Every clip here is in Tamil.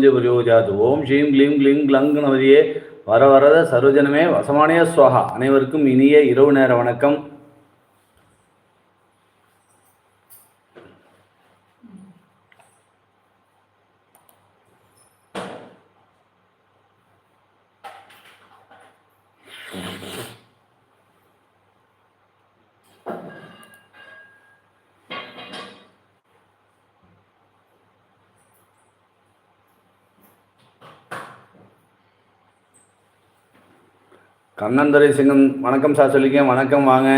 பிரயோஜாது. ஓம் ஸ்ரீம் க்ளீம் க்ளீம் க்ளங் நவதியே வர வரத சர்வஜனமே வசமானிய சுவாகா அனைவருக்கும் இனிய இரவு நேர வணக்கம். கண்ணந்துரை சிங்கம் வணக்கம் சார் சொல்லியிருக்கேன். வணக்கம் வாங்க.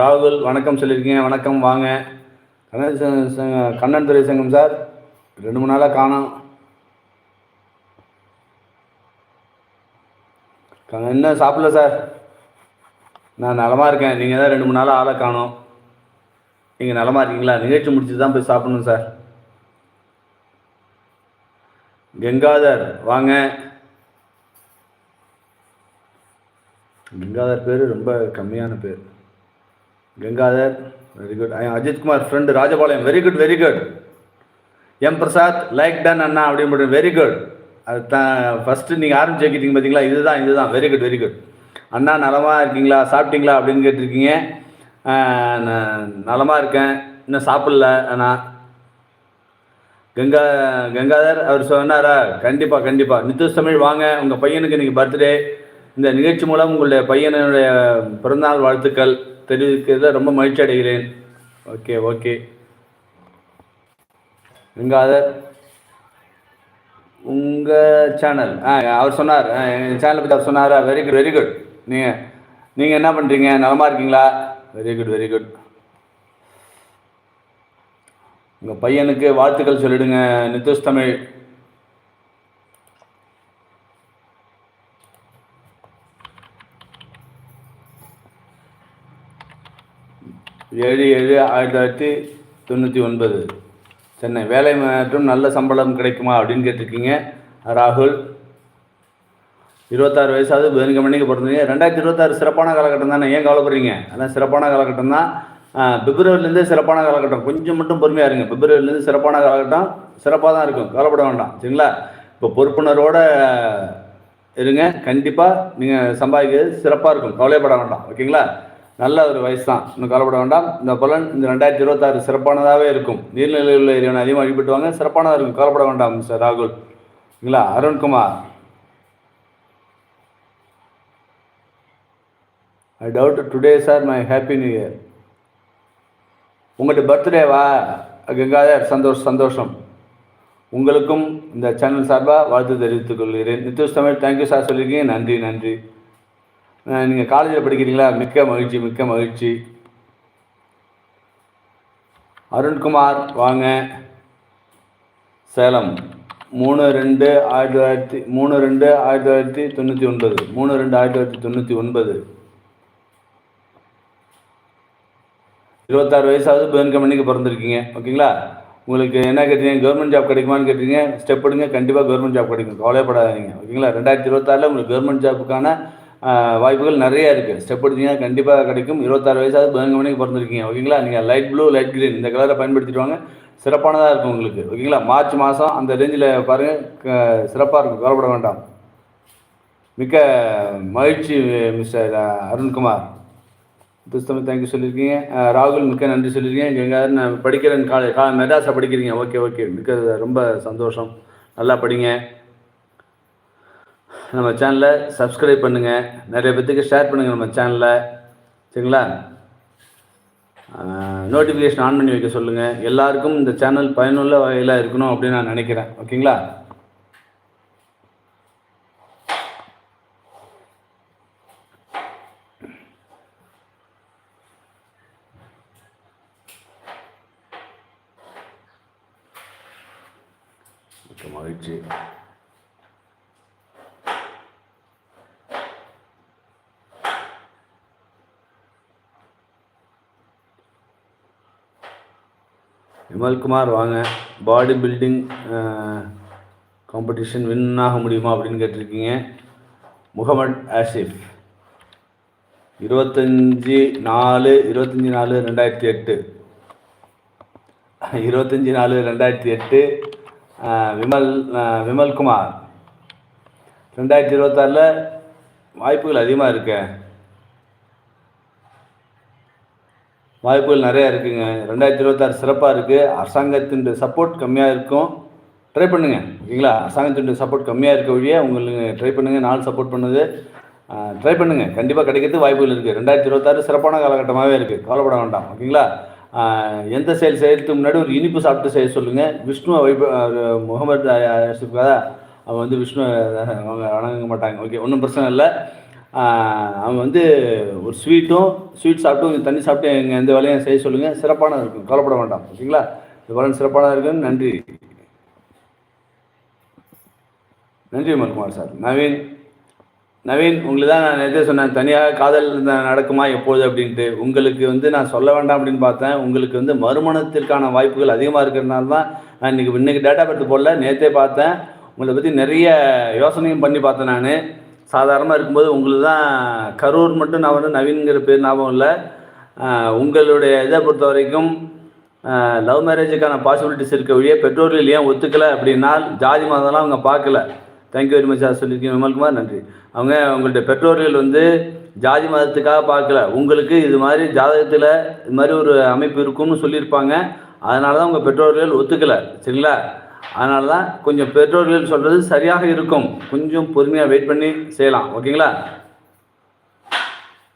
ராகுல் வணக்கம் சொல்லியிருக்கீங்க வணக்கம் வாங்க. கண்ணன் கண்ணன் துரை சிங்கம் சார் ரெண்டு மூணு நாளாக காணும். இன்னும் சாப்பிடல சார்? நான் நலமாக இருக்கேன். நீங்கள் தான் ரெண்டு மூணு நாளாக ஆளை காணும். நீங்கள் நலமாக இருக்கீங்களா? நிகழ்ச்சி முடிச்சு தான் போய் சாப்பிடணும் சார். கங்காதர் வாங்க. கங்காதர் பேர் ரொம்ப கம்மியான பேர். Gangadhar very good Ajithkumar friend Rajapalayam very good very good M Prasad like ton அண்ணா அப்படின்னு வெரி குட் அது தான் ஃபஸ்ட்டு நீங்கள் ஆரம்பிச்சு வைக்கிட்டீங்க பார்த்தீங்களா இதுதான் இதுதான். வெரி குட் வெரி குட் அண்ணா நலமாக இருக்கீங்களா? சாப்பிட்டீங்களா அப்படின்னு கேட்டிருக்கீங்க. நலமாக இருக்கேன். இன்னும் சாப்பிடல அண்ணா. கங்கா கங்காதர் அவர் சொன்னாரா? கண்டிப்பாக கண்டிப்பாக நித்து தமிழ் வாங்க. உங்கள் பையனுக்கு இன்றைக்கி பர்த்டே இந்த நிகழ்ச்சி மூலம் உங்களுடைய பையனுடைய பிறந்தநாள் வாழ்த்துக்கள் தெரிவிக்கிறத ரொம்ப மகிழ்ச்சி அடைகிறேன். Okay okay. கங்காதர் உங்கள் சேனல் ஆ அவர் சொன்னார். எங்கள் சேனலை பற்றி அவர் சொன்னாரா? வெரி குட் வெரி குட் நீங்கள் நீங்கள் என்ன பண்ணுறீங்க நலமாக இருக்கீங்களா? வெரி குட் வெரி குட் உங்கள் பையனுக்கு வாழ்த்துக்கள் சொல்லிடுங்க. நித்துஷ் தமிழ். ஏழு ஏழு ஆயிரத்தி தொள்ளாயிரத்தி தொண்ணூற்றி ஒன்பது. சென்னை. வேலை மற்றும் நல்ல சம்பளம் கிடைக்குமா அப்படின்னு கேட்டிருக்கீங்க. ராகுல் இருபத்தாறு வயசாவது பதினஞ்சு மணிக்கு பிறந்தீங்க. ரெண்டாயிரத்தி இருபத்தாறு சிறப்பான காலகட்டம் தானே? ஏன் கவலைப்படுறீங்க? அதான் சிறப்பான காலகட்டம் தான். பிப்ரவரிலேருந்து சிறப்பான காலகட்டம். கொஞ்சம் மட்டும் பொறுமையாக இருங்க. பிப்ரவரிலேருந்து சிறப்பான காலகட்டம் சிறப்பாக தான் இருக்கும். கவலைப்பட வேண்டாம். சரிங்களா? இப்போ பொறுப்புணர்வோட இருங்க. கண்டிப்பாக நீங்கள் சம்பாதிக்கிறது சிறப்பாக இருக்கும். கவலைப்பட வேண்டாம். ஓகேங்களா? நல்ல ஒரு வயசு தான் இன்னும் கவலைப்பட வேண்டாம். இந்த பலன் இந்த ரெண்டாயிரத்தி இருபத்தாறு சிறப்பானதாகவே இருக்கும். நீர்நிலையில் உள்ள இறைவனை அதிகமாக வழிபட்டுவாங்க சிறப்பானதாக இருக்கும். கவலைப்பட வேண்டாம் சார் ராகுல். இல்லைங்களா? Arunkumar. I doubt today sir my happy new year உங்கள்கிட்ட பர்த்டேவா கங்காதர் சந்தோஷ் சந்தோஷம். உங்களுக்கும் இந்த சேனல் சார்பாக வாழ்த்து தெரிவித்துக் கொள்கிறேன். நித்திஷ் தமிழ் தேங்க்யூ சார் சொல்லியிருக்கீங்க. நன்றி நன்றி. நீங்கள் காலேஜில் படிக்கிறீங்களா? மிக்க மகிழ்ச்சி மிக்க மகிழ்ச்சி. அருண்குமார் வாங்க. சேலம். மூணு ரெண்டு ஆயிரத்தி தொள்ளாயிரத்தி மூணு ரெண்டு ஆயிரத்தி தொள்ளாயிரத்தி தொண்ணூற்றி ஒன்பது. மூணு ரெண்டு ஆயிரத்தி தொள்ளாயிரத்தி தொண்ணூற்றி ஒன்பது. இருபத்தாறு வயசாவது பேர்ன் கம்பெனிக்கு பிறந்திருக்கீங்க. ஓகேங்களா? உங்களுக்கு என்ன கேட்டீங்க? கவர்மெண்ட் ஜாப் கிடைக்குமான்னு கேட்டீங்க. ஸ்டெப் எடுங்க. கண்டிப்பாக கவர்மெண்ட் ஜாப் கிடைக்கும். கவலைப்படாதீங்க ஓகேங்களா? ரெண்டாயிரத்தி இருபத்தாறில் உங்களுக்கு கவர்மெண்ட் ஜாப்புக்கான வாய்ப்புகள் நிறைய இருக்குது ஸ்டெப் எடுத்தீங்கன்னா கண்டிப்பாக கிடைக்கும். இருபத்தாறு வயசாவது பதினஞ்சு மணிக்கு பிறந்திருக்கீங்க. ஓகேங்களா? நீங்கள் லைட் ப்ளூ லைட் க்ரீன் இந்த கலரை பயன்படுத்திட்டு வாங்க. சிறப்பானதாக இருக்கும் உங்களுக்கு. ஓகேங்களா? மார்ச் மாதம் அந்த ரேஞ்சில் பாருங்கள் சிறப்பாக இருக்கும். கவலைப்பட வேண்டாம். மிக்க மகிழ்ச்சி மிஸ்டர் அருண்குமார். புஸ்தகம் தேங்க்யூ சொல்லியிருக்கீங்க. ராகுல் மிக்க நன்றி சொல்லியிருக்கீங்க. எங்கேயாவது நான் படிக்கிறேன் காலே கா மெட்ராஸில் படிக்கிறீங்க. Okay okay. மிக்க ரொம்ப சந்தோஷம். நல்லா படிங்க. நம்ம சேனலை சப்ஸ்கிரைப் பண்ணுங்கள் நிறைய பேத்துக்கு ஷேர் பண்ணுங்கள் நம்ம சேனலை சரிங்களா? நோட்டிஃபிகேஷன் ஆன் பண்ணி வைக்க சொல்லுங்கள் எல்லாருக்கும் இந்த சேனல் பயனுள்ள வகையில் இருக்கணும் அப்படின்னு நான் நினைக்கிறேன். ஓகேங்களா மிக்க மகிழ்ச்சி விமல்குமார் வாங்க. பாடி பில்டிங் காம்படிஷன் வின் ஆக முடியுமா அப்படின்னு கேட்டிருக்கீங்க. முகமட் ஆசிஃப் இருபத்தஞ்சி நாலு இருபத்தஞ்சி நாலு ரெண்டாயிரத்தி எட்டு. இருபத்தஞ்சி நாலு ரெண்டாயிரத்தி எட்டு விமல் விமல்குமார். ரெண்டாயிரத்தி இருபத்தாறில் வாய்ப்புகள் அதிகமாக இருக்கேன் வாய்ப்புகள் நிறையா இருக்குங்க. ரெண்டாயிரத்தி இருபத்தாறு சிறப்பாக இருக்குது அரசாங்கத்தின் சப்போர்ட் கம்மியாக இருக்கும். ட்ரை பண்ணுங்கள் ஓகேங்களா? அரசாங்கத்தின் சப்போர்ட் கம்மியாக இருக்க வழியே உங்களுக்கு ட்ரை பண்ணுங்கள் நாள் சப்போர்ட் பண்ணுது. ட்ரை பண்ணுங்கள் கண்டிப்பாக கிடைக்கிறது வாய்ப்புகள் இருக்குது ரெண்டாயிரத்தி இருபத்தாறு சிறப்பான காலகட்டமாகவே இருக்குது கவலைப்பட வேண்டாம். ஓகேங்களா? எந்த செயல் செய்யறதுக்கு முன்னாடி ஒரு இனிப்பு சாப்பிட்டு செய்ய சொல்லுங்கள் விஷ்ணு வைப முகமது ஆசிஃப்காக அவங்க வந்து விஷ்ணு அவங்க வணங்க மாட்டாங்க. ஓகே ஒன்றும் பிரச்சனை இல்லை. அவன் வந்து ஒரு ஸ்வீட்டும் ஸ்வீட் சாப்பிட்டும் தண்ணி சாப்பிட்டு எங்கள் எந்த வேலையும் செய்ய சொல்லுங்கள் சிறப்பான இருக்கும். கவலைப்பட வேண்டாம். ஓகேங்களா? இந்த பலன் சிறப்பானதாக இருக்குன்னு நன்றி. நன்றி குமார் சார். நவீன் நவீன் உங்களுக்கு தான் நான் நேற்றே சொன்னேன் தனியாக காதல் நடக்குமா எப்போது அப்படின்ட்டு. உங்களுக்கு வந்து நான் சொல்ல வேண்டாம் அப்படின்னு பார்த்தேன். உங்களுக்கு வந்து மறுமணத்திற்கான வாய்ப்புகள் அதிகமாக இருக்கிறதுனால தான் நான் இன்றைக்கி இன்றைக்கி டேட்டா பற்றி போடல. நேற்றே பார்த்தேன். உங்களை பற்றி நிறைய யோசனையும் பண்ணி பார்த்தேன் நான். சாதாரணமாக இருக்கும்போது உங்களுக்கு தான் கரூர் மட்டும் நான் வந்து நவீன்கிற பேர் ஞாபகம் இல்லை. உங்களுடைய இதை பொறுத்த வரைக்கும் லவ் மேரேஜுக்கான பாசிபிலிட்டிஸ் இருக்க வழியே பெற்றோர்கள் ஏன் ஒத்துக்கலை அப்படின்னா ஜாதி மதம்லாம் அவங்க பார்க்கல. தேங்க்யூ வெரி மச் சார் சொல்லியிருக்கீங்க. விமல்குமார் நன்றி. அவங்க உங்களுடைய பெற்றோர்கள் வந்து ஜாதி மதத்துக்காக பார்க்கல. உங்களுக்கு இது மாதிரி ஜாதகத்தில் இது மாதிரி ஒரு அமைப்பு இருக்கும்னு சொல்லியிருப்பாங்க. அதனால தான் உங்கள் பெற்றோர்கள் ஒத்துக்கலை. சரிங்களா? அதனால தான் கொஞ்சம் பெற்றோர்கள் சொல்கிறது சரியாக இருக்கும். கொஞ்சம் பொறுமையாக வெயிட் பண்ணி செய்யலாம். ஓகேங்களா?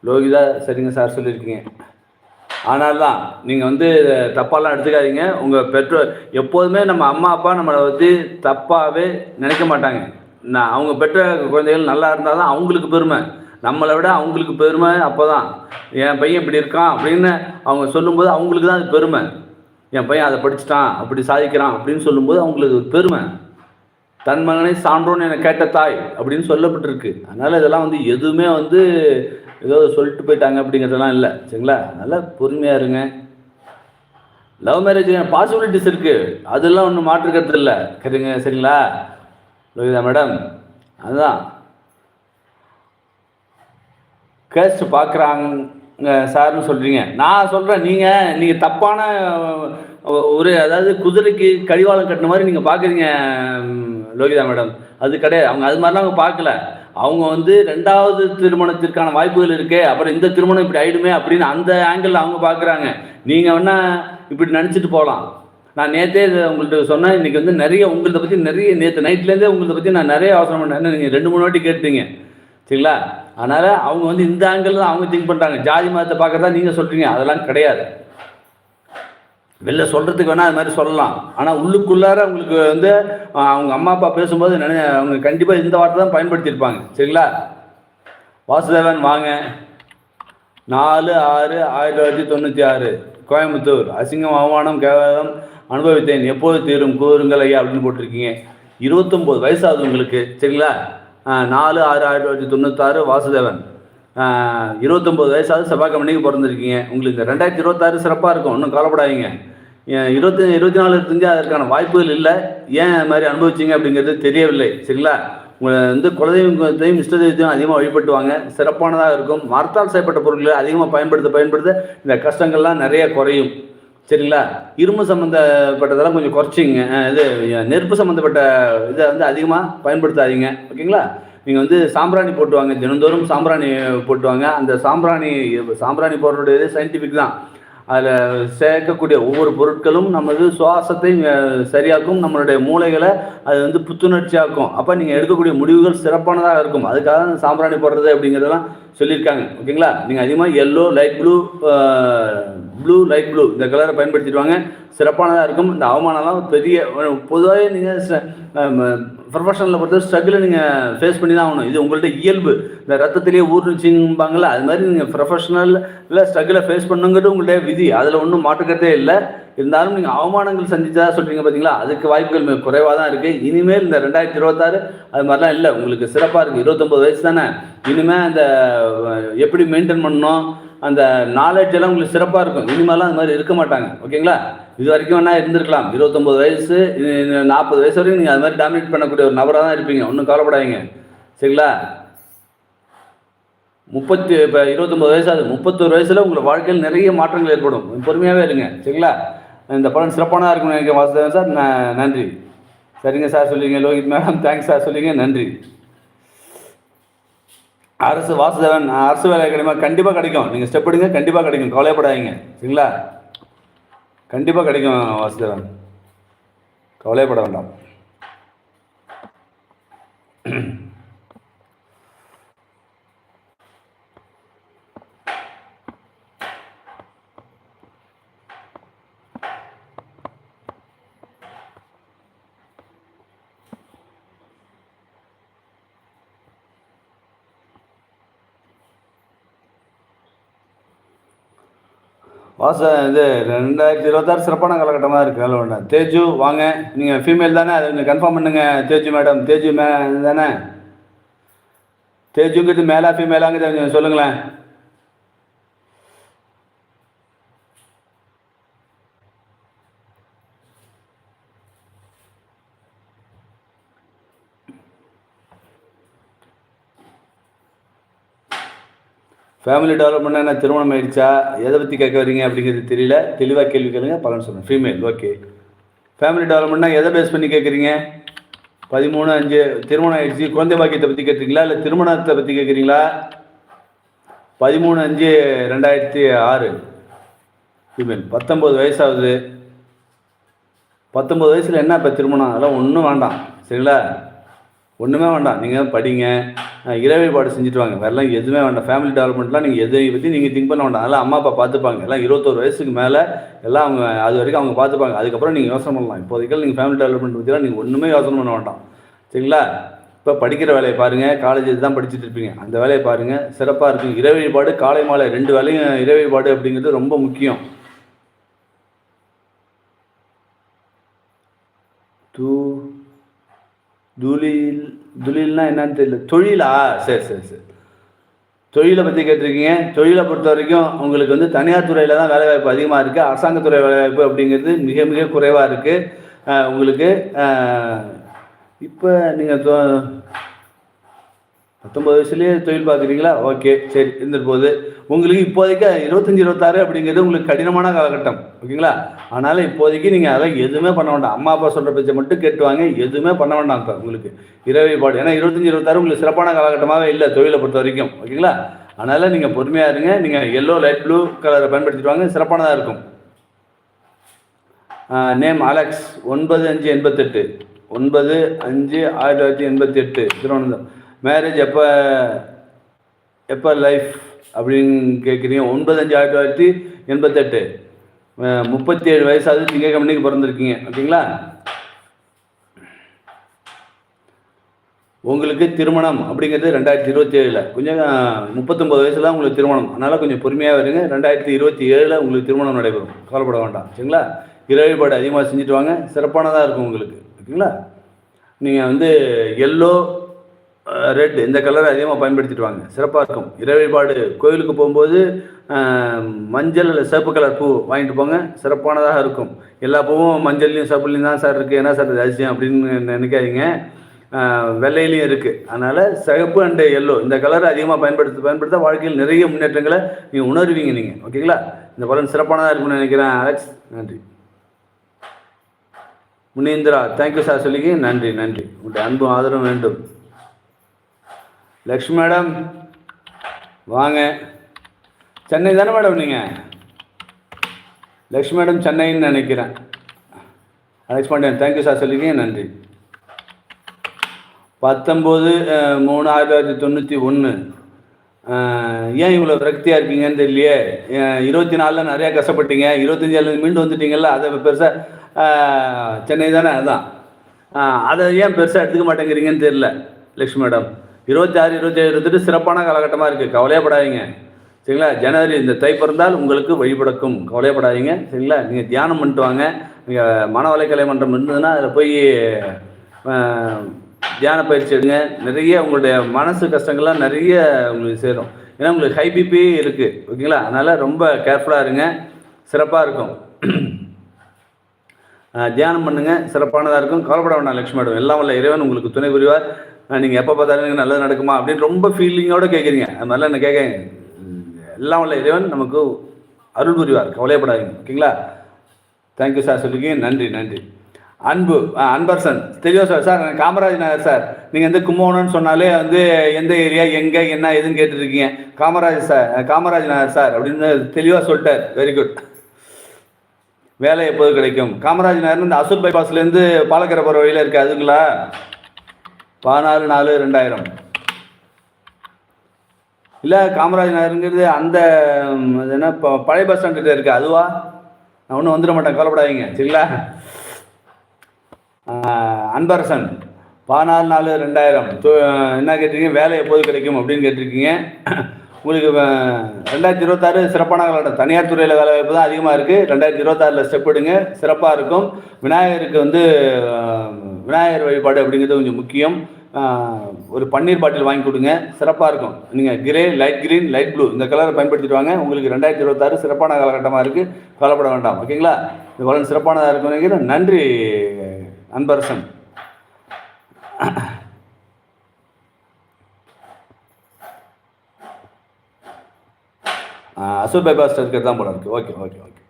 லோகிதா சரிங்க சார் சொல்லியிருக்கீங்க. ஆனால் தான் நீங்கள் வந்து தப்பாலாம் எடுத்துக்காதீங்க. உங்கள் பெற்றோர் எப்போதுமே நம்ம அம்மா அப்பா நம்மளை வந்து தப்பாகவே நினைக்க மாட்டாங்க. நான் அவங்க பெற்ற குழந்தைகள் நல்லா இருந்தால் தான் அவங்களுக்கு பெருமை. நம்மளை விட அவங்களுக்கு பெருமை அப்போ தான் என் பையன் இப்படி இருக்கான் அப்படின்னு அவங்க சொல்லும்போது அவங்களுக்கு தான் அது பெருமை. என் பையன் அதை படிச்சுட்டான் அப்படி சாதிக்கிறான் அப்படின்னு சொல்லும்போது அவங்களுக்கு ஒரு பெருமை. தன் மகனை சான்றோன்னு என கேட்ட தாய் அப்படின்னு சொல்லப்பட்டிருக்கு. அதனால் இதெல்லாம் வந்து எதுவுமே வந்து ஏதோ சொல்லிட்டு போயிட்டாங்க அப்படிங்கிறதெல்லாம் இல்லை. சரிங்களா? நல்லா பொறுமையாக இருங்க. லவ் மேரேஜ் பாசிபிலிட்டிஸ் இருக்குது அதெல்லாம் ஒன்றும் மாற்றுக்கிறது இல்லை. சரிங்க சரிங்களா? லோகிதா மேடம் அதுதான். கேஸ்ட் பார்க்குறாங்க சார்னு சொல்கிறீங்க நான் சொல்கிறேன் நீங்கள் நீங்கள் தப்பான ஒரு அதாவது குதிரைக்கு கடிவாளம் கட்டின மாதிரி நீங்கள் பார்க்குறீங்க லோகிதா மேடம். அது கிடையாது. அவங்க அது மாதிரிலாம் அவங்க பார்க்கல அவங்க வந்து ரெண்டாவது திருமணத்திற்கான வாய்ப்புகள் இருக்கே அப்புறம் இந்த திருமணம் இப்படி ஆயிடுமே அப்படின்னு அந்த ஆங்கிளில் அவங்க பார்க்குறாங்க நீங்கள் வேணா இப்படி நினச்சிட்டு போகலாம் நான் நேற்றே இதை உங்கள்கிட்ட சொன்னேன். இன்றைக்கி வந்து நிறைய உங்கள்கிட்ட பற்றி நிறைய நேற்று நைட்லேருந்தே உங்கள்கிட்ட பற்றி நான் நிறைய அவசரம் பண்ணேன். நீங்கள் ரெண்டு மூணு வாட்டி கேட்டீங்க. சரிங்களா? அதனால் அவங்க வந்து இந்த ஆங்கிள் தான் அவங்க திங்க் பண்ணுறாங்க ஜாதி மதத்தை பார்க்குறதா நீங்கள் சொல்கிறீங்க அதெல்லாம் கிடையாது. வெளில சொல்கிறதுக்கு வேணால் அது மாதிரி சொல்லலாம். ஆனால் உள்ளுக்குள்ளார உங்களுக்கு வந்து அவங்க அம்மா அப்பா பேசும்போது நினை அவங்க கண்டிப்பாக இந்த வார்த்தை தான் பயன்படுத்தியிருப்பாங்க. சரிங்களா? வாசுதேவன் வாங்க. நாலு ஆறு ஆயிரத்தி தொள்ளாயிரத்தி தொண்ணூற்றி ஆறு கோயம்புத்தூர். அசிங்கம் அவமானம் கேவலம் அனுபவித்தேன். எப்போது தீரும் கூறுங்கள் ஐயா அப்படின்னு போட்டிருக்கீங்க. இருபத்தொம்போது வயசாகுது உங்களுக்கு. சரிங்களா? நாலு ஆறு ஆயிரத்தி தொள்ளாயிரத்தி தொண்ணூத்தாறு வாசுதேவன். ஆஹ், இருபத்தொம்போது வயசாவது கம்பெனிக்கு பிறந்திருக்கீங்க. உங்களுக்கு இந்த ரெண்டாயிரத்தி இருபத்தாறு சிறப்பாக இருக்கும். ஒன்றும் கவலைப்படாதீங்க. இருபத்தி இருபத்தி நாலு இருபத்தஞ்சு அதற்கான வாய்ப்புகள் இல்லை. ஏன் அது மாதிரி அனுபவிச்சிங்க அப்படிங்கிறது தெரியவில்லை. சரிங்களா? உங்களை வந்து குலதெய்வத்தையும் இஷ்ட தெய்வத்தையும் அதிகமாக வழிபட்டுவாங்க. சிறப்பானதாக இருக்கும். மரத்தால் செய்யப்பட்ட பொருட்களை அதிகமாக பயன்படுத்த பயன்படுத்த இந்த கஷ்டங்கள்லாம் நிறைய குறையும். சரிங்களா? இரும்பு சம்மந்தப்பட்டதெல்லாம் கொஞ்சம் குறைச்சிங்க இது நெருப்பு சம்மந்தப்பட்ட இதை வந்து அதிகமாக பயன்படுத்தாதீங்க. ஓகேங்களா? நீங்கள் வந்து சாம்பிராணி போட்டுவாங்க. தினந்தோறும் சாம்பிராணி போட்டுவாங்க. அந்த சாம்பிராணி சாம்பிராணி போடுறதுடைய சயின்டிஃபிக் தான். அதில் சேர்க்கக்கூடிய ஒவ்வொரு பொருட்களும் நமது சுவாசத்தை சரியாக்கும் நம்மளுடைய மூளைகளை அது வந்து புத்துணர்ச்சியாக்கும். அப்போ நீங்கள் எடுக்கக்கூடிய முடிவுகள் சிறப்பானதாக இருக்கும். அதுக்காக தான் சாம்பிராணி போடுறது அப்படிங்கிறதெல்லாம் சொல்லியிருக்காங்க. ஓகேங்களா? நீங்கள் அதிகமாக yellow light blue blue light blue இந்த கலரை பயன்படுத்திடுவாங்க சிறப்பானதாக இருக்கும். இந்த அவமானம்லாம் பெரிய பொதுவாகவே நீங்கள் ப்ரொஃபஷனலில் பொறுத்த ஸ்ட்ரகிளை நீங்கள் ஃபேஸ் பண்ணி தான் ஆகணும். இது உங்கள்கிட்ட இயல்பு. இந்த ரத்தத்திலேயே ஊர்னுச்சிங்கம்பாங்கள்ல அது மாதிரி நீங்கள் ப்ரொஃபஷனலில் ஸ்ட்ரகிளை ஃபேஸ் பண்ணுங்கிறது உங்களுடைய விதி. அதில் ஒன்றும் மாட்டுக்கிறதே இல்லை. இருந்தாலும் நீங்கள் அவமானங்கள் சந்திச்சதா சொல்கிறீங்க பார்த்தீங்களா அதுக்கு வாய்ப்புகள் மிக குறைவாக தான் இருக்குது இனிமேல் இந்த ரெண்டாயிரத்தி இருபத்தாறு அது மாதிரிலாம் இல்லை. உங்களுக்கு சிறப்பாக இருக்குது இருபத்தொம்பது வயசு தானே. இனிமேல் அந்த எப்படி மெயின்டைன் பண்ணணும்? அந்த நாலேஜ் எல்லாம் உங்களுக்கு சிறப்பாக இருக்கும். இனிமேலாம் அது மாதிரி இருக்க மாட்டாங்க. ஓகேங்களா? இது வரைக்கும் வேணா இருந்திருக்கலாம். இருபத்தொம்பது வயசு நாற்பது வயசு வரைக்கும் நீங்கள் அது மாதிரி டாமினேட் பண்ணக்கூடிய ஒரு நபராக தான் இருப்பீங்க. ஒன்றும் கவலைப்படாதீங்க. சரிங்களா? முப்பத்தி இப்போ இருபத்தொம்பது ஆகுது முப்பத்தொரு வயசில் உங்கள் வாழ்க்கையில் நிறைய மாற்றங்கள் ஏற்படும். பொறுமையாகவே இருங்க. சரிங்களா? இந்த படம் சிறப்பானதாக இருக்கும்னு நினைக்கிறேன் வாசுதேவன் சார். நன்றி. சரிங்க சார் சொல்லிங்க லோகித் மேடம் தேங்க்ஸ் சார் சொல்லிங்க நன்றி. அரசு வாசுதேவன் அரசு வேலை கிடைக்குமா கண்டிப்பாக கிடைக்கும். நீங்கள் ஸ்டெப் எடுங்க கண்டிப்பாக கிடைக்கும். கவலைப்படாதீங்க. சரிங்களா? கண்டிப்பாக கிடைக்கும் வாசுதேவன். கவலைப்பட வேண்டாம். சார் இது ரெண்டாயிரத்தி இருபத்தாறு சிறப்பான காலகட்டமாக இருக்குது அதில் ஒன்று தேஜு வாங்க. நீங்கள் ஃபீமேல் தானே? அதை கொஞ்சம் கன்ஃபார்ம் பண்ணுங்க. தேஜு மேடம். தேஜு மே தானே? தேஜுங்கிறது மேலா ஃபீமேலாங்கிறது கொஞ்சம் சொல்லுங்களேன். ஃபேமிலி டெவலப்மெண்ட் என்ன திருமணம் ஆயிடுச்சா? எதை பற்றி கேட்க வரீங்க அப்படிங்கிறது தெரியல. தெளிவாக கேள்வி கேளுங்க பலன் சொல்லுங்கள் ஃபீமேல் ஓகே ஃபேமிலி டெவலப்மெண்ட்னா எதை பேஸ் பண்ணி கேட்குறீங்க? பதிமூணு அஞ்சு திருமணம் ஆயிடுச்சு குழந்தை பாக்கியத்தை பற்றி கேட்குறீங்களா இல்லை திருமணத்தை பற்றி கேட்குறீங்களா? பதிமூணு அஞ்சு ரெண்டாயிரத்தி ஆறு. ஃபீமேல் பத்தொம்பது வயசாகுது. பத்தொம்பது வயசில் என்ன இப்போ திருமணம்? அதெல்லாம் ஒன்றும் வேண்டாம். சரிங்களா? ஒன்றுமே வேண்டாம். நீங்கள் படிங்க. அஹ் செஞ்சுட்டு வாங்க. வேறெல்லாம் எதுவுமே வேண்டாம். ஃபேமிலி டெவலப்மெண்ட்லாம் நீங்கள் எதை பற்றி நீங்கள் திங்க் பண்ண வேண்டாம். அதெல்லாம் அம்மா அப்பா பார்த்துப்பாங்க எல்லாம் இருபத்தோரு வயசுக்கு மேலே எல்லாம் அவங்க அது வரைக்கும் அவங்க பார்த்துப்பாங்க அதுக்கப்புறம் நீங்கள் யோசனை பண்ணலாம். இப்போதைக்கு நீங்கள் ஃபேமிலி டெவலப்மெண்ட் பற்றிலாம் நீங்கள் ஒன்றுமே யோசனை பண்ண வேண்டாம். சரிங்களா? இப்போ படிக்கிற வேலையை பாருங்கள் காலேஜ் தான் படிச்சுட்டு இருப்பீங்க. அந்த வேலையை பாருங்கள் சிறப்பாக இருக்கும். இறைவழிபாடு காலை மாலை ரெண்டு வேலையும் இறைவழிபாடு அப்படிங்கிறது ரொம்ப முக்கியம். தூ துலில் துலில்னா என்னன்னு தெரியல. தொழிலா? சரி சரி சரி. தொழிலை பற்றி கேட்டிருக்கீங்க. தொழிலை பொறுத்த வரைக்கும் உங்களுக்கு வந்து தனியார் துறையில் தான் வேலைவாய்ப்பு அதிகமாக இருக்குது அரசாங்கத்துறை வேலைவாய்ப்பு அப்படிங்கிறது மிக மிக குறைவாக இருக்குது உங்களுக்கு இப்போ நீங்கள் பத்தொம்பது வயசுலேயே தொழில் பார்க்குறீங்களா? ஓகே சரி இருந்துட்டு போகுது. உங்களுக்கு இப்போதைக்கு இருபத்தஞ்சி இருபத்தாறு அப்படிங்கிறது உங்களுக்கு கடினமான காலகட்டம் ஓகேங்களா? அதனால் இப்போதைக்கு நீங்கள் அதெல்லாம் எதுவுமே பண்ண வேண்டாம். அம்மா அப்பா சொல்கிற பேச்சை மட்டும் கேட்டுவாங்க எதுவுமே பண்ண வேண்டாம் சார் உங்களுக்கு. இரவைப்பாடு ஏன்னா இருபத்தஞ்சி இருபத்தாறு உங்களுக்கு சிறப்பான காலகட்டமாகவே இல்லை தொழிலை பொறுத்த வரைக்கும் ஓகேங்களா? அதனால் நீங்கள் பொறுமையாக இருங்க. நீங்கள் எல்லோ லைட் ப்ளூ கலரை பயன்படுத்திட்டு வாங்க. சிறப்பானதாக இருக்கும். நேம் அலெக்ஸ் ஒன்பது அஞ்சு எண்பத்தெட்டு. ஒன்பது அஞ்சு ஆயிரத்தி தொள்ளாயிரத்தி எண்பத்தி எட்டு திருவனந்தபுரம் மேரேஜ் எப்போ எப்போ லைஃப் அப்படின்னு கேட்குறீங்க ஒன்பது அஞ்சு ஆயிரத்தி தொள்ளாயிரத்தி எண்பத்தெட்டு. முப்பத்தி ஏழு வயசாவது திங்கக்கிழமைக்கு பிறந்திருக்கீங்க. ஓகேங்களா? உங்களுக்கு திருமணம் அப்படிங்கிறது ரெண்டாயிரத்தி இருபத்தி ஏழில் கொஞ்சம் முப்பத்தொம்பது வயசில் உங்களுக்கு திருமணம். அதனால் கொஞ்சம் பொறுமையாக வருங்க ரெண்டாயிரத்தி இருபத்தி ஏழில் உங்களுக்கு திருமணம் நடைபெறும். கவலைப்பட வேண்டாம். சரிங்களா இரவுபாடு அதிகமாக செஞ்சுட்டு வாங்க. சிறப்பானதாக இருக்கும் உங்களுக்கு. ஓகேங்களா? நீங்கள் வந்து எல்லோ ரெட் இந்த கலரை அதிகமாக பயன்படுத்திட்டு வாங்க. சிறப்பாக இருக்கும். இரவுபாடு கோயிலுக்கு போகும்போது மஞ்சள் இல்லை சிவப்பு கலர் பூ வாங்கிட்டு போங்க. சிறப்பானதாக இருக்கும். எல்லா பூவும் மஞ்சள்லையும் சிவப்புலையும் தான் சார் இருக்குது என்ன சார் இது அதிசயம் அப்படின்னு நினைக்காதீங்க. வெள்ளையிலையும் இருக்குது அதனால் சிகப்பு அண்டு எல்லோ இந்த கலரை அதிகமாக பயன்படுத்த பயன்படுத்த வாழ்க்கையில் நிறைய முன்னேற்றங்களை நீங்கள் உணர்வீங்க நீங்கள் ஓகேங்களா இந்த பலன் சிறப்பானதாக இருக்கும்னு நினைக்கிறேன் அலெக்ஸ். நன்றி. முனீந்திரா தேங்க்யூ சார் சொல்லிக்கு. நன்றி நன்றி. உங்களுடைய அன்பும் ஆதரவும் வேண்டும். லக்ஷ்மி மேடம் வாங்க. சென்னை தானே மேடம் நீங்கள் லக்ஷ்மி மேடம் சென்னைன்னு நினைக்கிறேன். அலெக்ஸ் பாண்டியன் தேங்க்யூ சார் சொல்லிங்க நன்றி. பத்தொம்போது மூணு ஆயிரத்தி தொள்ளாயிரத்தி தொண்ணூற்றி ஒன்று ஏன் இவ்வளோ விரக்தியாக இருக்கீங்கன்னு தெரியலையே? இருபத்தி நாலில் நிறையா கஷ்டப்பட்டீங்க. இருபத்தஞ்சில் மீண்டு வந்துட்டீங்கல்ல அதை பெருசாக சென்னை தானே அதான். அதை ஏன் பெருசாக எடுத்துக்க மாட்டேங்கிறீங்கன்னு தெரியல லக்ஷ்மி மேடம். இருபத்தி ஆறு இருபத்தேழு இருந்துட்டு சிறப்பான காலகட்டமாக இருக்குது கவலையப்படாதீங்க. சரிங்களா? ஜனவரி இந்த தை பிறந்தால் உங்களுக்கு வழிபடக்கும். கவலையப்படாதீங்க. சரிங்களா? நீங்கள் தியானம் பண்ணிட்டு வாங்க. நீங்கள் மன வலைக்கலை மன்றம் இருந்ததுன்னா அதில் போய் தியான பயிற்சி எடுங்க. நிறைய உங்களுடைய மனசு கஷ்டங்கள்லாம் நிறைய உங்களுக்கு சேரும். ஏன்னா உங்களுக்கு ஹை பிபி இருக்குது ஓகேங்களா? அதனால் ரொம்ப கேர்ஃபுல்லாக இருங்க. சிறப்பாக இருக்கும். தியானம் பண்ணுங்கள் சிறப்பானதாக இருக்கும். கவலைப்பட வேண்டாம். லக்ஷ்மி மேடம். எல்லாம் வல்ல இறைவன் உங்களுக்கு துணை புரிவார். நீங்கள் எப்போ பார்த்தாலும் எனக்கு நல்லது நடக்குமா அப்படின்னு ரொம்ப ஃபீலிங்கோட கேட்குறீங்க அது மாதிரிலாம் என்ன கேட்க எல்லாம் உள்ள இறைவன் நமக்கு அருள் புரிவார். கவலையப்படாதீங்க. ஓகேங்களா? தேங்க்யூ சார் சொல்லிருக்கீங்க நன்றி நன்றி. அன்பு ஆ, தெரியும் sir sir Kamaraj Nagar sir. நீங்கள் வந்து கும்பகோணம்னு சொன்னாலே வந்து எந்த ஏரியா எங்கே என்ன ஏதுன்னு கேட்டுருக்கீங்க. காமராஜ் சார் காமராஜ் நகர் சார் அப்படின்னு தெளிவாக சொல்லிட்டார். வெரி குட் வேலை எப்போது கிடைக்கும்? காமராஜ் நகர் இந்த அசூர் பைபாஸ்லேருந்து பாலக்கரை போகிற வழியில் இருக்குது அதுங்களா? பதினாறு நாலு ரெண்டாயிரம். இல்லை காமராஜ் நகருங்கிறது அந்த என்ன இப்போ பழைய பஸ் ஸ்டாண்ட் கிட்ட இருக்கு. அதுவா? நான் ஒன்றும் வந்துட மாட்டேன். கவலைப்படாதீங்க. சரிங்களா? அன்பரசன் பதினாலு நாலு ரெண்டாயிரம். என்ன கேட்டிருக்கீங்க? வேலை எப்போது கிடைக்கும் அப்படின்னு கேட்டிருக்கீங்க. உங்களுக்கு ரெண்டாயிரத்தி இருபத்தாறு சிறப்பான காலகட்டம். தனியார் துறையில் வேலை வாய்ப்பு தான் அதிகமாக இருக்குது ரெண்டாயிரத்தி இருபத்தாறில் ஸ்டெப் எடுங்க. சிறப்பாக இருக்கும். விநாயகருக்கு வந்து விநாயகர் வழிபாடு அப்படிங்கிறது கொஞ்சம் முக்கியம். ஒரு பன்னீர் பாட்டில் வாங்கி கொடுங்க. சிறப்பாக இருக்கும். நீங்கள் grey light green light blue இந்த கலரை பயன்படுத்திட்டு வாங்க. உங்களுக்கு ரெண்டாயிரத்தி இருபத்தாறு சிறப்பான காலகட்டமாக இருக்குது கவலைப்பட வேண்டாம். ஓகேங்களா இந்த பலன் சிறப்பானதாக இருக்கும் நன்றி அன்பரசன். அசோக் பைபாஸ் இருக்கிறது தான் போல இருக்குது ஓகே ஓகே ஓகே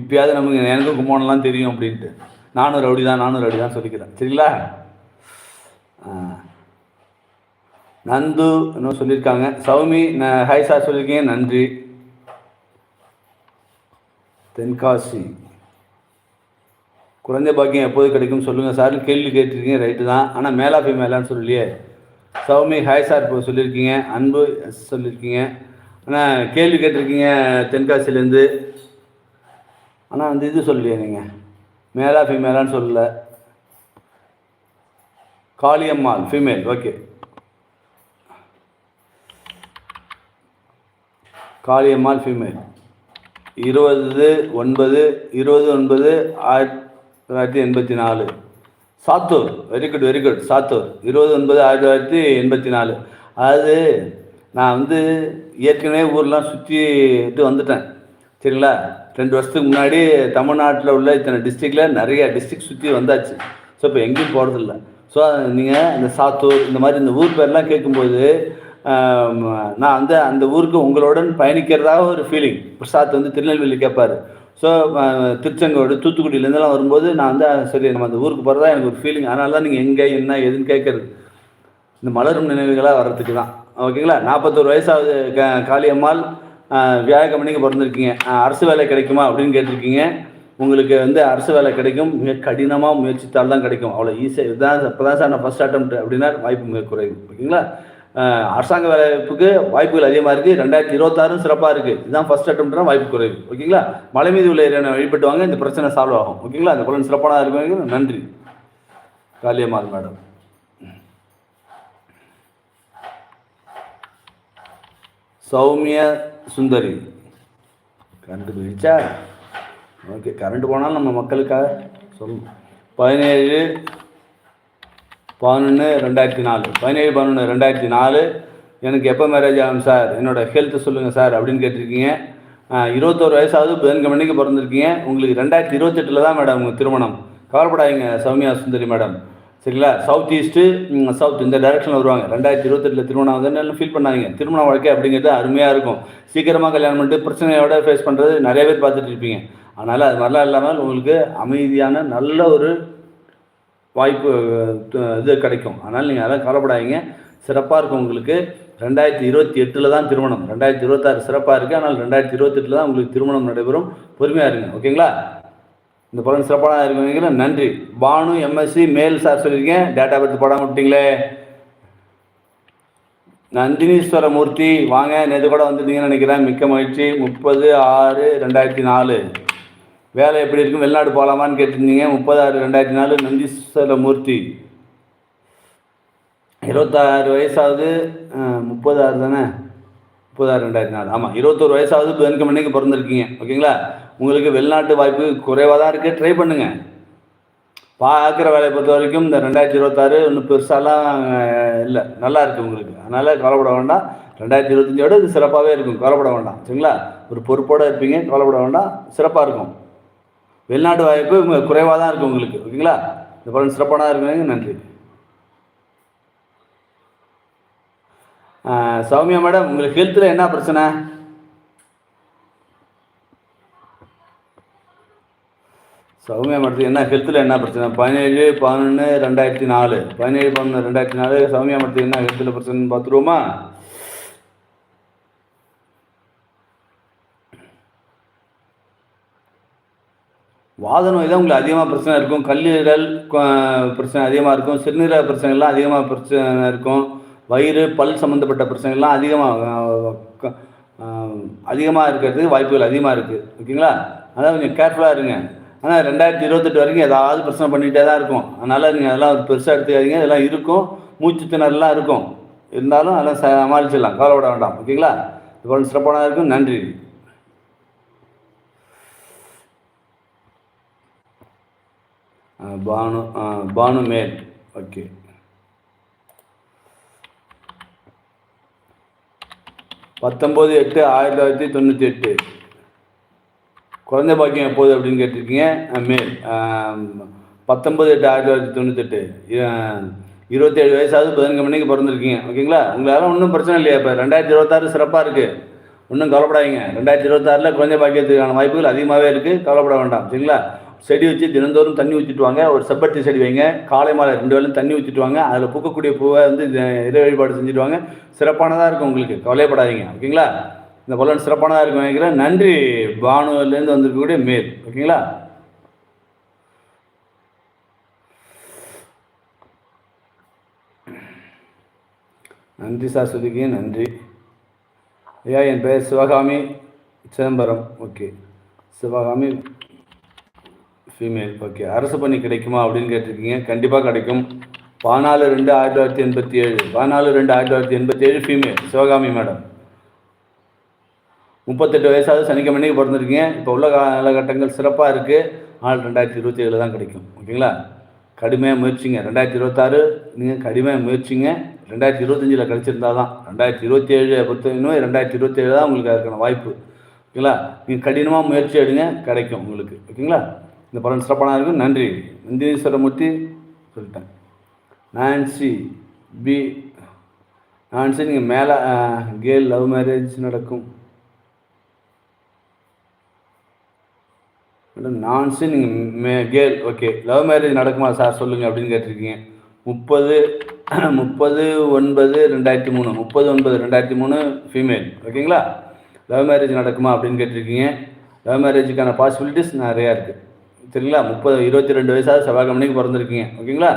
இப்போயாவது நமக்கு எனக்கும் கும்போனெலாம் தெரியும் அப்படின்ட்டு. நானும் ரவுடி தான் நானும் ரவுடி தான் சொல்லிக்கிறேன். சரிங்களா? நந்து இன்னும் சொல்லியிருக்காங்க. சௌமி ஹாய் சார் சொல்லியிருக்கீங்க. நன்றி. தென்காசி. குழந்தை பாக்கியம் எப்போது கிடைக்கும் சொல்லுங்கள் சார் கேள்வி கேட்டிருக்கீங்க ரைட்டு தான். ஆனால் மேலா ஃபீமேலான்னு சொல்லலையே. சௌமி ஹாய் சார் இப்போ சொல்லியிருக்கீங்க. அன்பு சொல்லியிருக்கீங்க. ஆனால் கேள்வி கேட்டிருக்கீங்க தென்காசிலேருந்து ஆனால் அந்த இது சொல்லலையே நீங்கள் மேலா ஃபீமேலான்னு சொல்லலை. Kaliammal female okay Kaliammal female இருபது ஒன்பது இருபது ஒன்பது ஆயிரத்தி தொள்ளாயிரத்தி எண்பத்தி நாலு Sattur very good very good Sattur. இருபது ஒன்பது ஆயிரத்தி தொள்ளாயிரத்தி எண்பத்தி நாலு அதாவது நான் வந்து ஏற்கனவே ஊர்லாம் சுற்றிட்டு வந்துட்டேன். சரிங்களா? ரெண்டு வருஷத்துக்கு முன்னாடி தமிழ்நாட்டில் உள்ள இத்தனை டிஸ்ட்ரிக்டில் நிறைய டிஸ்ட்ரிக் சுற்றி வந்தாச்சு. ஸோ இப்போ எங்கேயும் போகிறதில்ல ஸோ நீங்கள் இந்த சாத்தூர் இந்த மாதிரி இந்த ஊர் பேர்லாம் கேட்கும்போது நான் வந்து அந்த ஊருக்கு உங்களுடன் பயணிக்கிறதாக ஒரு ஃபீலிங் பிரசாத் வந்து திருநெல்வேலி கேட்பாரு. ஸோ திருச்செங்கோடு தூத்துக்குடியிலேருந்துலாம் வரும்போது நான் வந்து சரி நம்ம அந்த ஊருக்கு போகிறதா எனக்கு ஒரு ஃபீலிங் அதனால தான் நீங்கள் எங்கே என்ன ஏதுன்னு கேட்குறது. இந்த மலரும் நினைவுகளாக வர்றதுக்கு தான். ஓகேங்களா? நாற்பத்தோரு வயசாகுது க காளியம்மாள் வியாழக்கிழமைக்கு பிறந்திருக்கீங்க. அரசு வேலை கிடைக்குமா அப்படின்னு கேட்டிருக்கீங்க. உங்களுக்கு வந்து அரசு வேலை கிடைக்கும். மிக கடினமாக முயற்சித்தால் தான் கிடைக்கும் அவ்வளோ ஈஸியாக இதுதான் இப்போ தான் சார் நான் ஃபஸ்ட் அட்டம் அப்படின்னா வாய்ப்பு மிக குறைவு. ஓகேங்களா? அரசாங்க வேலைவாய்ப்புக்கு வாய்ப்புகள் அதிகமாக இருக்குது ரெண்டாயிரத்தி இருபத்தாறும் சிறப்பாக இருக்குது இதுதான் ஃபஸ்ட் அட்டம்னா வாய்ப்பு குறைவு. ஓகேங்களா? மலை மீது உள்ள இறைவனை வழிபட்டு வாங்க. இந்த பிரச்சனை சால்வ் ஆகும். ஓகேங்களா? அந்த குழந்தை சிறப்பானதாக இருக்கும் நன்றி. காளியம்மாள் மேடம். சௌமிய சுந்தரி. கண்டுபிடிச்சா? ஓகே கரண்ட் போனாலும் நம்ம மக்களுக்காக சொல்லணும் பதினேழு பதினொன்று ரெண்டாயிரத்தி நாலு பதினேழு பதினொன்று ரெண்டாயிரத்தி நாலு எனக்கு எப்போ மேரேஜ் ஆகும் சார் என்னோடய ஹெல்த் சொல்லுங்கள் சார் அப்படின்னு கேட்டிருக்கீங்க. இருபத்தோரு வயசாவது பதினஞ்சு மணிக்கு பிறந்திருக்கீங்க. உங்களுக்கு ரெண்டாயிரத்தி இருபத்தெட்டில் தான் மேடம் உங்கள் திருமணம். கவலைப்படாதீங்க சௌமியா சுந்தரி மேடம் சரிங்களா? சவுத் ஈஸ்ட்டு சவுத் இந்த டைரக்ஷனில் வருவாங்க. ரெண்டாயிரத்தி இருபத்தெட்டில் திருமணம் வந்து ஃபீல் பண்ணாதீங்க. திருமண வாழ்க்கை அப்படிங்கிறது அருமையாக இருக்கும். சீக்கிரமாக கல்யாணம் பண்ணிட்டு பிரச்சனையோட ஃபேஸ் பண்ணுறது நிறைய பேர் பார்த்துட்டு இருப்பீங்க. அதனால் அது மாதிரிலாம் இல்லாமல் உங்களுக்கு அமைதியான நல்ல ஒரு வாய்ப்பு இது கிடைக்கும். அதனால் நீங்கள் அதெல்லாம் கவலைப்படாதீங்க. சிறப்பாக இருக்கும் உங்களுக்கு. ரெண்டாயிரத்தி இருபத்தி எட்டில் தான் திருமணம். ரெண்டாயிரத்தி இருபத்தாறு சிறப்பாக இருக்குது ஆனால் ரெண்டாயிரத்தி இருபத்தெட்டில் தான் உங்களுக்கு திருமணம் நடைபெறும். பொறுமையாக இருங்க. ஓகேங்களா? இந்த பலன் சிறப்பாக இருக்குங்க நன்றி. பானு எம்எஸ்சி மேல் சார் சொல்லியிருக்கேன். டேட்டா பர்த் படம் விட்டீங்களே நந்தினீஸ்வர மூர்த்தி வாங்க நேற்று கூட வந்துட்டீங்கன்னு நினைக்கிறேன். மிக்க மகிழ்ச்சி. முப்பது ஆறு ரெண்டாயிரத்தி நாலு. வேலை எப்படி இருக்கும் வெளிநாடு போகலாமான்னு கேட்டிருந்தீங்க. முப்பதாறு ரெண்டாயிரத்தி நாலு நந்தீஸ்வரமூர்த்தி இருபத்தாறு வயசாவது முப்பது ஆறு தானே? முப்பதாறு ரெண்டாயிரத்தி நாலு. ஆமாம் இருபத்தோரு வயசாவது புதன்கிழமை மணிக்கு பிறந்திருக்கீங்க. ஓகேங்களா? உங்களுக்கு வெளிநாட்டு வாய்ப்பு குறைவாக தான் இருக்குது ட்ரை பண்ணுங்கள் பார்க்குற வேலையை பொறுத்த வரைக்கும் இந்த ரெண்டாயிரத்தி இருபத்தாறு ஒன்றும் பெருசாலாம் இல்லை. நல்லா இருக்குது உங்களுக்கு. அதனால் கவலைப்பட வேண்டாம். ரெண்டாயிரத்தி இருபத்தஞ்சோட இது சிறப்பாகவே இருக்கும். கவலைப்பட வேண்டாம். சரிங்களா? ஒரு பொறுப்போடு இருப்பீங்க. கவலைப்பட வேண்டாம். சிறப்பாக இருக்கும். வெளிநாட்டு வாய்ப்பு குறைவாக தான் இருக்குது உங்களுக்கு ஓகேங்களா? இந்த பலன் சிறப்பான இருக்கிறீங்க நன்றி. சௌமியா மேடம் உங்களுக்கு ஹெல்த்தில் என்ன பிரச்சனை? சௌமியா மேடத்துக்கு என்ன ஹெல்த்தில் என்ன பிரச்சனை? பதினேழு பதினொன்று ரெண்டாயிரத்தி நாலு. பதினேழு பதினொன்று ரெண்டாயிரத்தி நாலு. சௌமியா மேடத்துக்கு என்ன ஹெல்த்தில் பிரச்சனைன்னு பார்த்துருவோமா? வாத நோய் தான் உங்களுக்கு அதிகமாக பிரச்சனை இருக்கும். கல்லீரல் பிரச்சனை அதிகமாக இருக்கும். சிறுநீரக பிரச்சனைகள்லாம் அதிகமாக பிரச்சனை இருக்கும். வயிறு பல் சம்மந்தப்பட்ட பிரச்சனைகள்லாம் அதிகமாக அதிகமாக இருக்கிறதுக்கு வாய்ப்புகள் அதிகமாக இருக்குது ஓகேங்களா? அதான் கொஞ்சம் கேர்ஃபுல்லாக இருங்க. ஆனால் ரெண்டாயிரத்தி இருபத்தெட்டு வரைக்கும் ஏதாவது பிரச்சனை பண்ணிகிட்டே தான் இருக்கும். அதனால் நீங்கள் அதெல்லாம் பெருசாக எடுத்துக்காதீங்க. இதெல்லாம் இருக்கும். மூச்சு திணறலாம் இருக்கும். இருந்தாலும் அதெல்லாம் சமாளிச்சிடலாம். கவலைப்பட வேண்டாம். ஓகேங்களா? இது சிறப்பானதாக இருக்கும். நன்றி ஆ, பானு பானு மேல் ஓகே. பத்தொம்போது எட்டு ஆயிரத்தி தொள்ளாயிரத்தி தொண்ணூற்றி எட்டு குழந்தை பாக்கியம் எப்போது அப்படின்னு கேட்டிருக்கீங்க? மேல். பத்தொம்பது பத்தொம்போது எட்டு ஆயிரத்தி தொள்ளாயிரத்தி தொண்ணூத்தெட்டு. இருபத்தேழு வயசாவது பதினஞ்சு மணிக்கு பிறந்திருக்கீங்க. ஓகேங்களா? உங்களால் ஒன்றும் பிரச்சனை இல்லையா இப்போ. ரெண்டாயிரத்தி இருபத்தாறு சிறப்பாக இருக்குது ஒன்றும் கவலைப்படாதீங்க. ரெண்டாயிரத்தி இருபத்தாறில் குழந்தை பாக்கியத்துக்கான வாய்ப்புகள் அதிகமாகவே இருக்குது கவலைப்பட வேண்டாம். சரிங்களா? செடி வச்சு தினந்தோறும் தண்ணி ஊற்றிட்டு வாங்க. ஒரு செப்பருத்தி செடி வைங்க. காலை மாலை ரெண்டு வேலையும் தண்ணி ஊற்றிட்டு வாங்க. அதில் பூக்கக்கூடிய பூவை வந்து இறை வழிபாடு செஞ்சுட்டு வாங்க. சிறப்பானதாக இருக்கும் உங்களுக்கு. கவலைப்படாதீங்க ஓகேங்களா? இந்த பலன் சிறப்பானதாக இருக்கும் நினைக்கிறேன். நன்றி. பானுவிலேருந்து வந்திருக்கக்கூடிய மேல். ஓகேங்களா? நன்றி சாஸ்வதிக்கு நன்றி. ஐயா என் பெயர் Sivakami Chidambaram. Okay. Sivakami female okay அரசு பணி கிடைக்குமா அப்படின்னு கேட்டிருக்கீங்க. கண்டிப்பாக கிடைக்கும். பதினாலு ரெண்டு ஆயிரத்தி தொள்ளாயிரத்தி எண்பத்தி ஏழு. பதினாலு ரெண்டு ஆயிரத்தி தொள்ளாயிரத்தி எண்பத்தி ஏழு ஃபீமேல் சிவகாமி மேடம் முப்பத்தெட்டு வயசாவது சனிக்கிழமைக்கு பிறந்திருக்கீங்க. இப்போ உள்ள காலகட்டங்கள் சிறப்பாக இருக்குது ஆனால் ரெண்டாயிரத்தி இருபத்தி ஏழில் தான் கிடைக்கும். ஓகேங்களா? கடுமையாக முயற்சிங்க. ரெண்டாயிரத்தி இருபத்தாறு நீங்கள் கடுமையாக முயற்சிங்க. ரெண்டாயிரத்தி இருபத்தஞ்சில் கிடச்சிருந்தா தான். ரெண்டாயிரத்தி இருபத்தி ஏழு பொறுத்தவரைக்கும் ரெண்டாயிரத்தி இருபத்தி ஏழு தான் உங்களுக்கு அதுக்கான வாய்ப்பு. ஓகேங்களா? நீங்கள் கடினமாக முயற்சி எடுங்க. கிடைக்கும் உங்களுக்கு. ஓகேங்களா? இந்த பலன் சிறப்பான இருக்கும். நன்றி. நந்தினீஸ்வரமூர்த்தி சொல்லிட்டேன் நான்சி பி நான்சி நீங்கள் மேலே கேர்ள் லவ் மேரேஜ் நடக்கும். மேடம் நான்சி நீங்கள் மே கேர்ள் ஓகே. லவ் மேரேஜ் நடக்குமா சார்? சொல்லுங்கள் அப்படின்னு கேட்டிருக்கீங்க. முப்பது முப்பது ஒன்பது ரெண்டாயிரத்தி மூணு. முப்பது ஒன்பது ரெண்டாயிரத்தி மூணு ஃபீமேல் ஓகேங்களா? லவ் மேரேஜ் நடக்குமா அப்படின்னு கேட்டிருக்கீங்க. லவ் மேரேஜுக்கான பாசிபிலிட்டிஸ் நிறையா இருக்குது சரிங்களா முப்பது இருபத்தி ரெண்டு வயசாக செவ்வாய் கம்பெனிக்கு பிறந்திருக்கீங்க. ஓகேங்களா?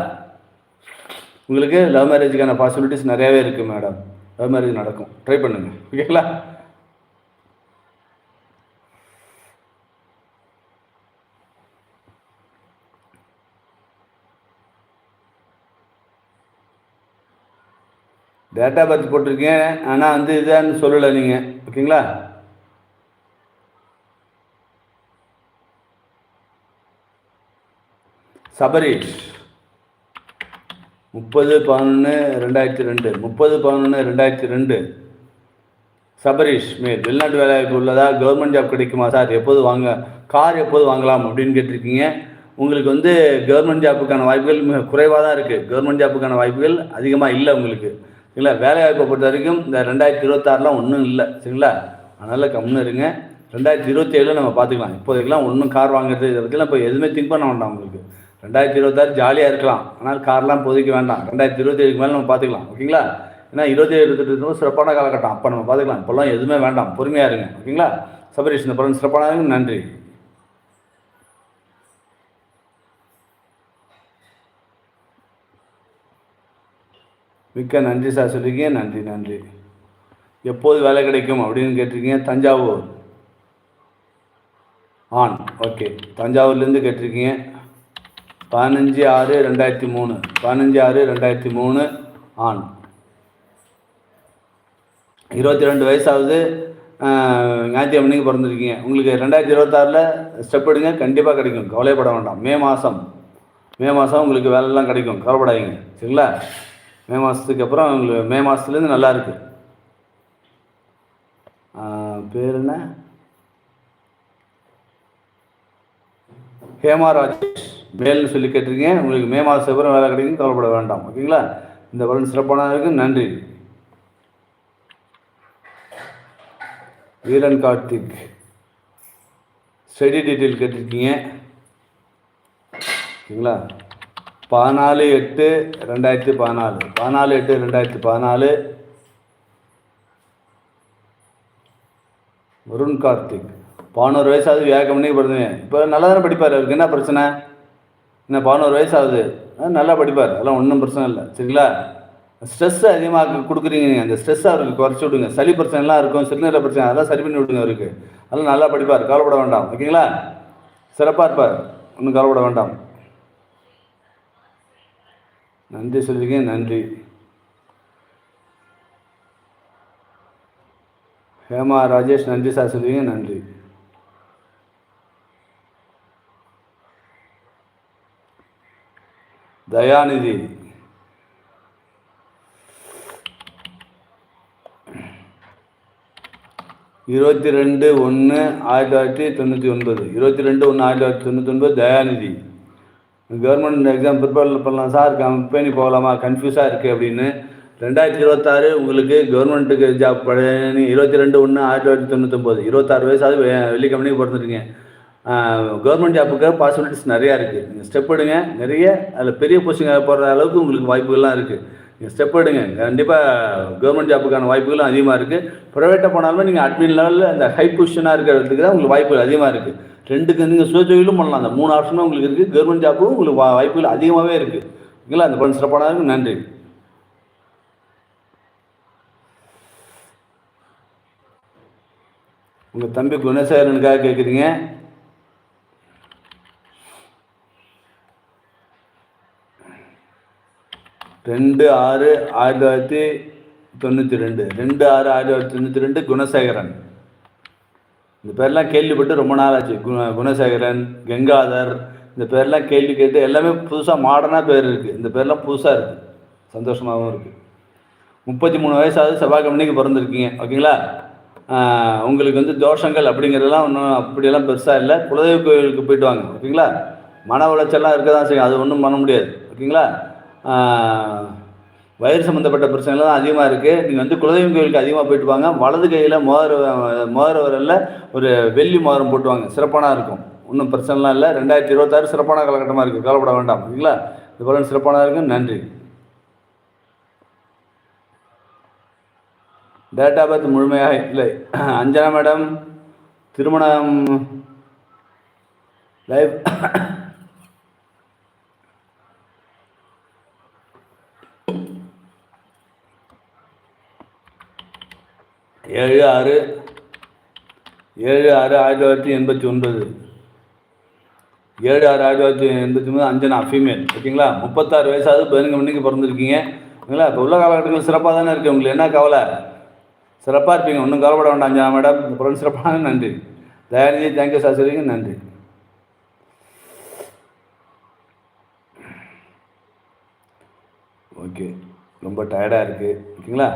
உங்களுக்கு லவ் மேரேஜுக்கான பாசிபிலிட்டிஸ் நிறையாவே இருக்குது மேடம் லவ் மேரேஜ் நடக்கும். ட்ரை பண்ணுங்கள் ஓகேங்களா? டேட்டா பர்த் போட்டிருக்கேன். ஆனால் வந்து இதான்னு சொல்லலை நீங்கள் ஓகேங்களா? சபரீஷ் முப்பது பதினொன்று ரெண்டாயிரத்தி ரெண்டு. முப்பது பதினொன்று ரெண்டாயிரத்தி ரெண்டு. சபரீஷ் மேல் வெளிநாட்டு வேலைவாய்ப்பு உள்ளதா? கவர்மெண்ட் ஜாப் கிடைக்குமா சார்? எப்போது வாங்க கார் எப்போது வாங்கலாம் அப்படின்னு கேட்டிருக்கீங்க. உங்களுக்கு வந்து கவர்மெண்ட் ஜாப்புக்கான வாய்ப்புகள் மிக குறைவாக தான் இருக்குது கவர்மெண்ட் ஜாப்புக்கான வாய்ப்புகள் அதிகமாக இல்லை உங்களுக்கு. சரிங்களா? வேலைவாய்ப்பை பொறுத்த வரைக்கும் இந்த ரெண்டாயிரத்தி இருபத்தாறுலாம் ஒன்றும் இல்லை. சரிங்களா? அதனால் கம்முன்னு இருங்க. ரெண்டாயிரத்தி இருபத்தி ஏழில் நம்ம பார்த்துக்கலாம். இப்போதைக்கெல்லாம் ஒன்றும் கார் வாங்குறது இதை பற்றிலாம் இப்போ எதுவுமே திங்க் பண்ண வேண்டாம் உங்களுக்கு. ரெண்டாயிரத்தி இருபத்தாறு ஜாலியாக இருக்கலாம். ஆனால் கார்லாம் பொதுக்க வேண்டாம். ரெண்டாயிரத்தி இருபத்தி ஏழுக்கு மேலே நம்ம பார்த்துக்கலாம் ஓகேங்களா? ஏன்னா இருபத்தி ஏழு இருபத்தெட்டு சிறப்பான காலகட்டம். அப்போ நம்ம பார்த்துக்கலாம் இப்போல்லாம் எதுவுமே வேண்டாம். பொறுமையாக இருங்க. ஓகேங்களா? சபரீஷ் இந்த படம் சிறப்பான நன்றி. மிக்க நன்றி சார் சொல்லியிருக்கீங்க நன்றி நன்றி. எப்போது வேலை கிடைக்கும் அப்படின்னு கேட்டிருக்கீங்க. தஞ்சாவூர். ஆன். ஓகே. தஞ்சாவூர்லேருந்து கேட்டிருக்கீங்க. பதினஞ்சு ஆறு ரெண்டாயிரத்தி மூணு. பதினஞ்சு ஆறு ரெண்டாயிரத்தி மூணு ஆண். இருபத்தி ரெண்டு வயசாவது ஞாயிற்று ஞாயிற்றுக்கிழமைக்கு பிறந்திருக்கீங்க. உங்களுக்கு ரெண்டாயிரத்தி இருபத்தாறில் ஸ்டெப் எடுங்க. கண்டிப்பாக கிடைக்கும். கவலைப்பட வேண்டாம். மே மாதம் மே மாதம் உங்களுக்கு வேலைலாம் கிடைக்கும். கவலைப்படாதீங்க. சரிங்களா? மே மாதத்துக்கு அப்புறம் உங்களுக்கு மே மாதத்துலேருந்து நல்லா இருக்கு. பேர் என்ன? ஹேமா ராஜேஷ் மேல்னு சொல்லி கேட்டிருக்கீங்க. உங்களுக்கு மே மாதத்துக்கு சிவரம் வேலை கிடைக்கும் கவலைப்பட வேண்டாம். ஓகேங்களா? இந்த பலன் சிறப்பான இருக்கு நன்றி. வீரன் கார்த்திக். ஸ்டடி டீட்டெயில் கேட்டிருக்கீங்க. ஓகேங்களா? பதினாலு எட்டு ரெண்டாயிரத்தி பதினாலு. பதினாலு எட்டு ரெண்டாயிரத்தி பதினாலு. வருண் கார்த்திக். பதினோரு வயசாவது வியாக்கம் பண்ணி படுத்துவேன் இப்போ நல்லா தானே படிப்பார்? அவருக்கு என்ன பிரச்சனை? என்ன பதினோரு வயசு ஆ, நல்லா படிப்பார். அதெல்லாம் ஒன்றும் பிரச்சனை இல்லை. சரிங்களா? ஸ்ட்ரெஸ் அதிகமாக கொடுக்குறீங்க நீங்கள் அந்த ஸ்ட்ரெஸ் அவருக்கு குறைச்சி விடுங்க. சளி பிரச்சனைலாம் இருக்கும். சிறுநீர பிரச்சனை அதெல்லாம் சரி பண்ணி விடுங்க அவருக்கு. அதெல்லாம் நல்லா படிப்பார். கவலைப்பட வேண்டாம். ஓகேங்களா? சிறப்பாக இருப்பார். ஒன்றும் கவலைப்பட வேண்டாம். நன்றி சொல்லியிருக்கேன் நன்றி. ஹேமா ராஜேஷ் நன்றி சார் சொல்லுவீங்க நன்றி. தயாநிதி. இருபத்தி ரெண்டு ஒன்று ஆயிரத்தி தொள்ளாயிரத்தி தொண்ணூற்றி ஒன்பது. இருபத்தி ரெண்டு ஒன்று ஆயிரத்தி தொள்ளாயிரத்தி தொண்ணூற்றி ஒன்பது தயாநிதி. கவர்மெண்ட் எக்ஸாம் ப்ரிப்பேர் பண்ணலாம் சார் கம்பெனி போகலாமா? கன்ஃபியூஸாக இருக்குது அப்படின்னு. ரெண்டாயிரத்தி இருபத்தாறு உங்களுக்கு கவர்மெண்ட்டுக்கு ஜாப் இருபத்தி ரெண்டு ஒன்று ஆயிரத்தி தொள்ளாயிரத்தி தொண்ணூத்தொம்பது இருபத்தாறு வயசாவது வெளி கம்பெனிக்கு பிறந்துருக்கீங்க கவர்மெண்ட் ஜாப்புக்கு பாசிபிலிட்டிஸ் நிறையா இருக்குது நீங்கள் ஸ்டெப் எடுங்க நிறைய அதில் பெரிய போஸ்டிங் போடுற அளவுக்கு உங்களுக்கு வாய்ப்புகள்லாம் இருக்குது நீங்கள் ஸ்டெப் எடுங்க. கண்டிப்பாக கவர்மெண்ட் ஜாப்புக்கான வாய்ப்புகளும் அதிகமாக இருக்குது ப்ரைவேட்டாக போனாலுமே நீங்கள் அட்மின் லெவலில் அந்த ஹை பொசிஷனாக இருக்கிறதுக்கு தான் உங்களுக்கு வாய்ப்புகள் அதிகமாக இருக்குது ரெண்டுக்கு நீங்கள் சுயதொழிலும் பண்ணலாம். அந்த மூணு ஆப்ஷனும் உங்களுக்கு இருக்குது கவர்மெண்ட் ஜாப்பும் உங்களுக்கு வா- வாய்ப்புகள் அதிகமாகவே இருக்குது ஓகேங்களா? அந்த பணம் சிறப்பான நன்றி. உங்கள் தம்பி குணசேகரனுக்காக கேட்குறீங்க ரெண்டு ஆறு ஆயிரத்தி தொள்ளாயிரத்தி தொண்ணூற்றி ரெண்டு. ரெண்டு ஆறு ஆயிரத்தி தொள்ளாயிரத்தி தொண்ணூற்றி ரெண்டு குணசேகரன். இந்த பேர்லாம் கேள்விப்பட்டு ரொம்ப நாள் ஆச்சு குண குணசேகரன் கங்காதர் இந்த பேர்லாம் கேள்வி கேட்டு எல்லாமே புதுசாக மாடர்னாக பேர் இருக்குது இந்த பேர்லாம் புதுசாக இருக்குது சந்தோஷமாகவும் இருக்குது முப்பத்தி மூணு வயசாவது செவ்வாய் கம்பெனிக்கு பிறந்திருக்கீங்க. ஓகேங்களா? உங்களுக்கு வந்து தோஷங்கள் அப்படிங்கிறதெல்லாம் ஒன்றும் அப்படியெல்லாம் பெருசாக இல்லை. குலதெய்வ கோயிலுக்கு போயிட்டு வாங்க. ஓகேங்களா? மன உளைச்சல்லாம் இருக்க தான் செய்யும். அது ஒன்றும் பண்ண முடியாது. ஓகேங்களா? வயிறு சம்மந்தப்பட்ட பிரச்சனைகள் தான் அதிகமாக இருக்குது நீங்கள் வந்து குலதெய்வம் கோயிலுக்கு அதிகமாக போயிட்டு வாங்க. வலது கையில் மோதிர மோதிர விரலில் ஒரு வெள்ளி மோதிரம் போட்டுவாங்க. சிறப்பானாக சிறப்பான இருக்கும். ஒன்றும் பிரச்சனைலாம் இல்லை. ரெண்டாயிரத்தி இருபத்தாறு சிறப்பான காலகட்டமாக இருக்குது கவலைப்பட வேண்டாம். ஓகேங்களா இது போல சிறப்பானதாக இருக்கும். நன்றி. டேட் ஆஃப் பர்த் முழுமையாக இல்லை. அஞ்சனா மேடம் திருமணம் லைஃப் ஏழு ஆறு ஏழு ஆறு ஆயிரத்தி தொள்ளாயிரத்தி எண்பத்தி ஒன்பது. ஏழு ஆறு ஆயிரத்தி தொள்ளாயிரத்தி எண்பத்தி ஒன்பது அஞ்சனா ஃபீமேல் ஓகேங்களா? முப்பத்தாறு வயசாவது பதினஞ்சு மணிக்கு பிறந்திருக்கீங்க. ஓகேங்களா? இப்போ உள்ள காலகட்டங்கள் சிறப்பாக தானே இருக்குது உங்களுக்கு. என்ன கவலை? சிறப்பாக இருப்பீங்க. ஒன்றும் கவலைப்பட வேண்டாம். அஞ்சனா மேடம். இந்த பிறகு சிறப்பான நன்றி. Dayanidhi thank you sir. சொல்லிங்க. நன்றி. ஓகே. ரொம்ப டயர்டாக இருக்குது ஓகேங்களா?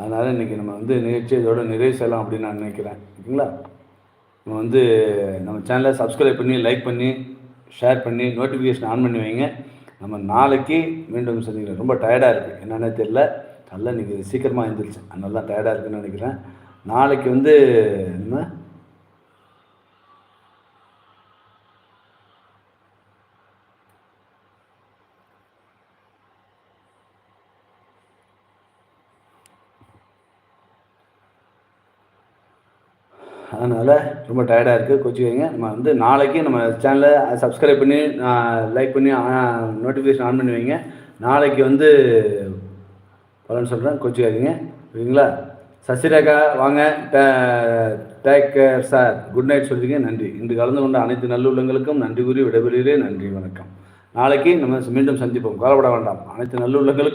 அதனால் இன்றைக்கி நம்ம வந்து நிகழ்ச்சி இதோட நிறைவு செய்யலாம் அப்படின்னு நான் நினைக்கிறேன். ஓகேங்களா? நம்ம வந்து நம்ம சேனலை சப்ஸ்கிரைப் பண்ணி லைக் பண்ணி ஷேர் பண்ணி நோட்டிஃபிகேஷன் ஆன் பண்ணி வைங்க. நம்ம நாளைக்கு மீண்டும் சந்திக்கிறோம் ரொம்ப டயர்டாக இருக்குது என்னென்ன தெரியல. நல்லா இன்றைக்கி சீக்கிரமாக எழுந்திரிச்சேன் அதனால தான் டயர்டாக இருக்குன்னு நினைக்கிறேன். நாளைக்கு வந்து நம்ம அதனால் ரொம்ப டயர்டாக இருக்குது கோச்சிக்கோங்க நம்ம வந்து நாளைக்கு நம்ம சேனலை சப்ஸ்கிரைப் பண்ணி லைக் பண்ணி நோட்டிஃபிகேஷன் ஆன் பண்ணி வைங்க. நாளைக்கு வந்து பலன் சொல்கிறேன் கோச்சிக்காதீங்க ஓகேங்களா சசிரேகா வாங்க. Take care sir good night சொல்லிங்க நன்றி. இன்று கலந்து கொண்ட அனைத்து நல்லுள்ளங்களுக்கும் நன்றி கூறி விடைபெறுகிறேன். நன்றி வணக்கம். நாளைக்கு நம்ம மீண்டும் சந்திப்போம். கவலைப்பட வேண்டாம். அனைத்து நல்லுள்ளங்களுக்கும்